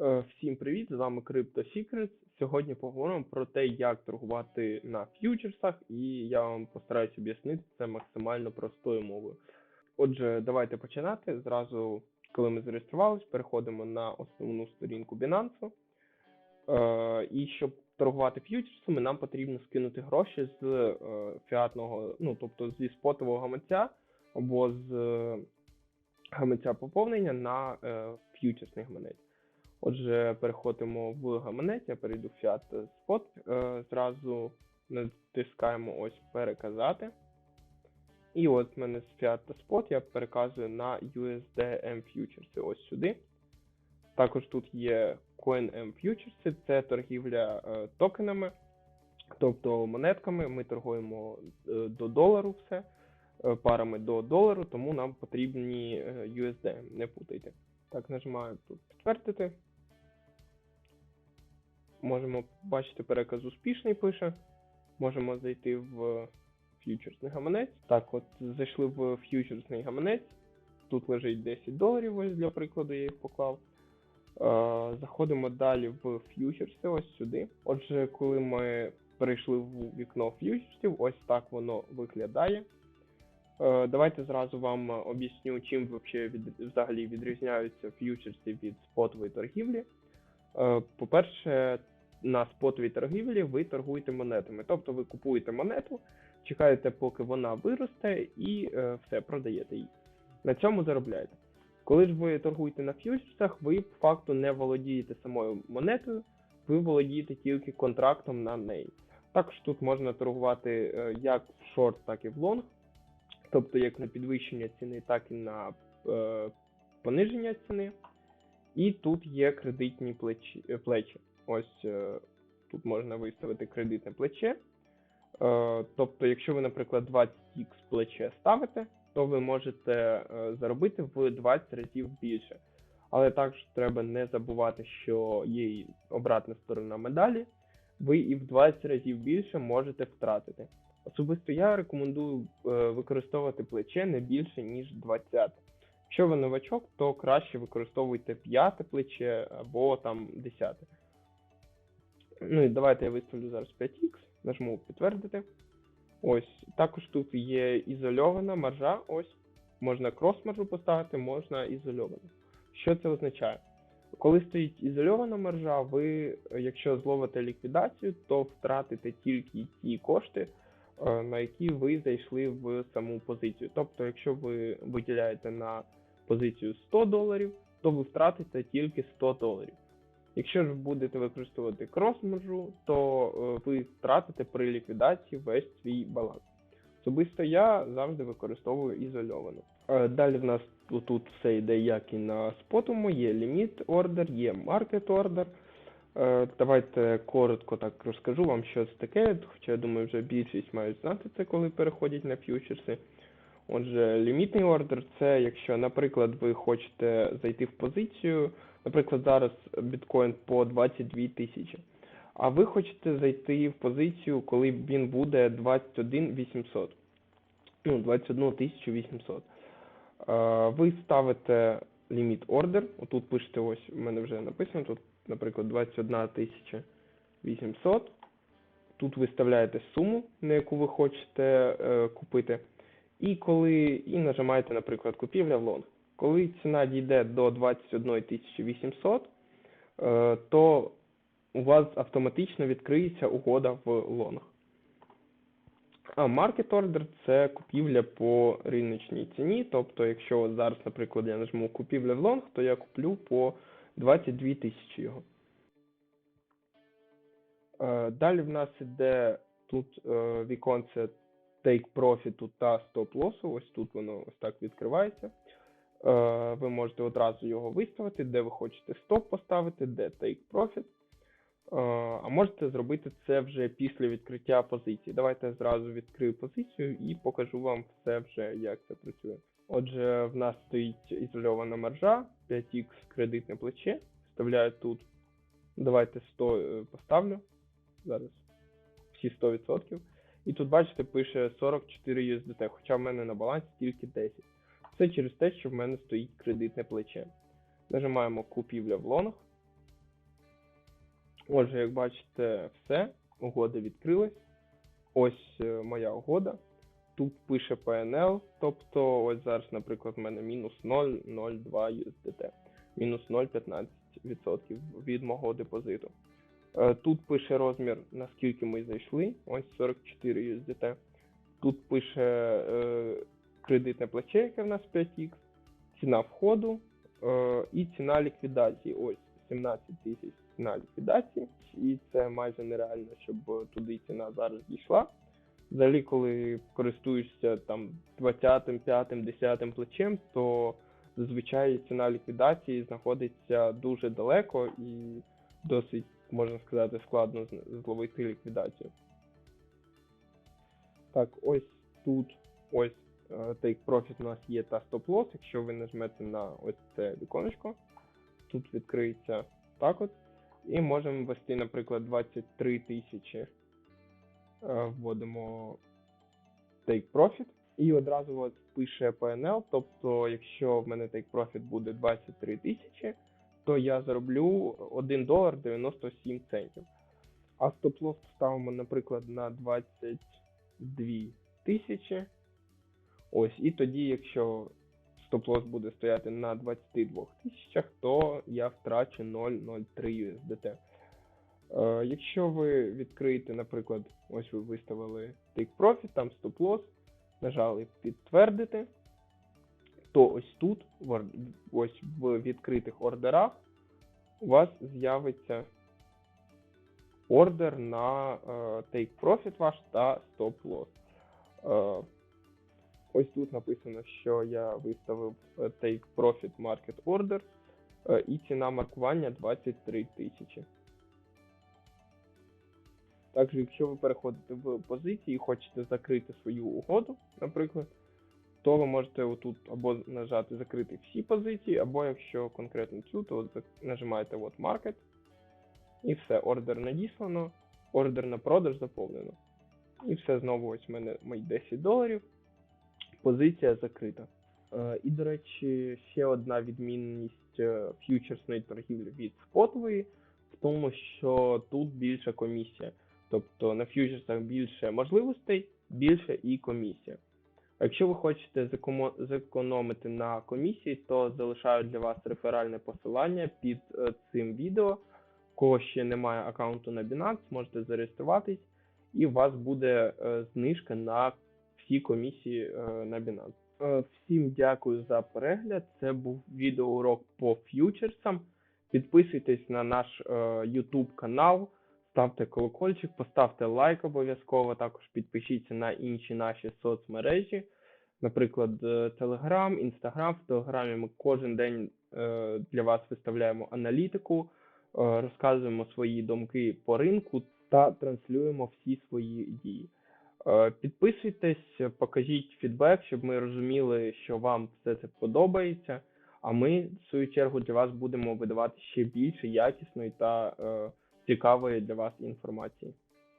Е, Всім привіт! З вами Crypto Secrets. Сьогодні поговоримо про те, як торгувати на ф'ючерсах, і я вам постараюсь об'яснити це максимально простою мовою. Отже, давайте починати. Зразу, коли ми зареєструвались, переходимо на основну сторінку Binance. Е, І щоб торгувати ф'ючерсами, нам потрібно скинути гроші з е, фіатного, ну тобто зі спотового гаманця або з гаманця поповнення на ф'ючерсний гаманець. Отже, переходимо в гаманець, я перейду в Fiat Spot, е, зразу натискаємо ось переказати. І от в мене з Fiat Spot я переказую на USD M Futures ось сюди. Також тут є Coin M Futures, це торгівля е, токенами, тобто монетками. Ми торгуємо е, до долару все, парами до долару, тому нам потрібні е, USD, не путайте. Так, нажимаю тут підтвердити. Можемо бачити, переказ успішний пише. Можемо зайти в ф'ючерсний гаманець. Так, от зайшли в ф'ючерсний гаманець. Тут лежить 10 доларів, ось для прикладу я їх поклав. Е, заходимо далі в ф'ючерси, ось сюди. Отже, коли ми перейшли в вікно ф'ючерсів, ось так воно виглядає. Е, Давайте зразу вам об'ясню, чим взагалі відрізняються ф'ючерси від спотової торгівлі. Е, По-перше, на спотовій торгівлі ви торгуєте монетами. Тобто ви купуєте монету, чекаєте, поки вона виросте, і е, все, продаєте її. На цьому заробляєте. Коли ж ви торгуєте на ф'ючерсах, ви по факту не володієте самою монетою, ви володієте тільки контрактом на неї. Також тут можна торгувати е, як в шорт, так і в лонг, тобто як на підвищення ціни, так і на е, пониження ціни. І тут є кредитні плечі. плечі. Ось е, тут можна виставити кредитне плече. Е, тобто, якщо ви, наприклад, 20х плече ставите, то ви можете е, заробити в 20 разів більше. Але також треба не забувати, що є обратна сторона медалі. Ви і в 20 разів більше можете втратити. Особисто я рекомендую використовувати плече не більше, ніж 20. Якщо ви новачок, то краще використовуйте п'яте плече або там десяте. Ну і давайте я виставлю зараз 5х, нажму підтвердити. Ось, також тут є ізольована маржа. Ось, можна крос-маржу поставити, можна ізольовану. Що це означає? Коли стоїть ізольована маржа, ви, якщо зловите ліквідацію, то втратите тільки ті кошти, е, на які ви зайшли в саму позицію. Тобто, якщо ви виділяєте на позицію 100 доларів, то ви втратите тільки 100 доларів. Якщо ж будете використовувати крос-маржу, то е, ви втратите при ліквідації весь свій баланс. Особисто я завжди використовую ізольовану. Е, Далі в нас тут, тут все йде як і на спотому, є ліміт ордер, є маркет ордер. Е, Давайте коротко так розкажу вам, що це таке, хоча я думаю, вже більшість мають знати це, коли переходять на ф'ючерси. Отже, лімітний ордер це якщо, наприклад, ви хочете зайти в позицію, наприклад, зараз біткоін по 22 тисячі, а ви хочете зайти в позицію, коли він буде 21 800, ну, 21 800. Е, Ви ставите ліміт ордер, отут пишете, ось у мене вже написано, тут, наприклад, 21 800. Тут виставляєте суму, на яку ви хочете е, купити. І коли і нажимаєте, наприклад, купівля в лонг. Коли ціна дійде до 21 800, е, то у вас автоматично відкриється угода в лонг. А market order це купівля по риночній ціні. Тобто, якщо зараз, наприклад, я нажму купівля в лонг, то я куплю по 22 тисячі його. Е, Далі в нас іде тут е, віконце take profit та stop loss. Ось тут воно ось так відкривається. Е, Ви можете одразу його виставити, де ви хочете стоп поставити, де take profit. Е, А можете зробити це вже після відкриття позиції. Давайте я зразу відкрию позицію і покажу вам все вже, як це працює. Отже, в нас стоїть ізольована маржа, 5х кредитне плече. Вставляю тут. Давайте 100 е, поставлю. Зараз всі 100%. І тут, бачите, пише 44 USDT, хоча в мене на балансі тільки 10. Це через те, що в мене стоїть кредитне плече. Нажимаємо купівля в лонг. Отже, як бачите, все, угода відкрилась. Ось е, моя угода. Тут пише PNL, тобто ось зараз, наприклад, в мене мінус 0,02 USDT, мінус 0,15% від мого депозиту. Е, Тут пише розмір, наскільки ми зайшли, ось 44 USDT. Тут пише е, кредитне плече, яке в нас 5X, ціна входу е, і ціна ліквідації. Ось 17 тисяч ціна ліквідації, і це майже нереально, щоб туди ціна зараз дійшла. Взагалі, коли користуєшся там 20, 5, 10 плечем, то зазвичай ціна ліквідації знаходиться дуже далеко і досить, можна сказати, складно зловити ліквідацію. Так, ось тут ось Take Profit у нас є та Stop Loss. Якщо ви нажмете на ось це віконечко, тут відкриється так от. І можемо ввести, наприклад, 23 тисячі. Е, Вводимо Take Profit. І одразу от пише PNL, тобто, якщо в мене Take Profit буде 23 тисячі, то я зароблю 1 долар 97 центів. А стоп-лосс ставимо, наприклад, на 22 тисячі. Ось, і тоді, якщо стоп-лосс буде стояти на 22 тисячах, то я втрачу 0,03 USDT. Е, якщо ви відкриєте, наприклад, ось ви виставили Take Profit, там стоп-лосс, нажали підтвердити, то ось тут, ось в відкритих ордерах, у вас з'явиться ордер на е, Take Profit ваш та Stop Loss. Ось тут написано, що я виставив е, Take Profit Market Order е, і ціна маркування 23 тисячі. Також, якщо ви переходите в позиції і хочете закрити свою угоду, наприклад, то ви можете отут або нажати закрити всі позиції, або якщо конкретно цю, то нажимаєте от Market, і все, ордер надіслано, ордер на продаж заповнено. І все знову ось в мене мої 10 доларів. Позиція закрита. Е, і, до речі, ще одна відмінність е, ф'ючерсної торгівлі від спотової в тому, що тут більша комісія. Тобто на ф'ючерсах більше можливостей, більше і комісія. Якщо ви хочете зекономити на комісії, то залишаю для вас реферальне посилання під е, цим відео. Кого ще немає аккаунту на Binance, можете зареєструватись, і у вас буде знижка на всі комісії е, на Binance. Е, Всім дякую за перегляд. Це був відеоурок по ф'ючерсам. Підписуйтесь на наш е, YouTube канал, ставте колокольчик, поставте лайк обов'язково. Також підпишіться на інші наші соцмережі. Наприклад, Telegram, Instagram. В Телеграмі ми кожен день для вас виставляємо аналітику, розказуємо свої думки по ринку та транслюємо всі свої дії. Е, Підписуйтесь, покажіть фідбек, щоб ми розуміли, що вам все це подобається. А ми, в свою чергу, для вас будемо видавати ще більше якісної та е, цікавої для вас інформації.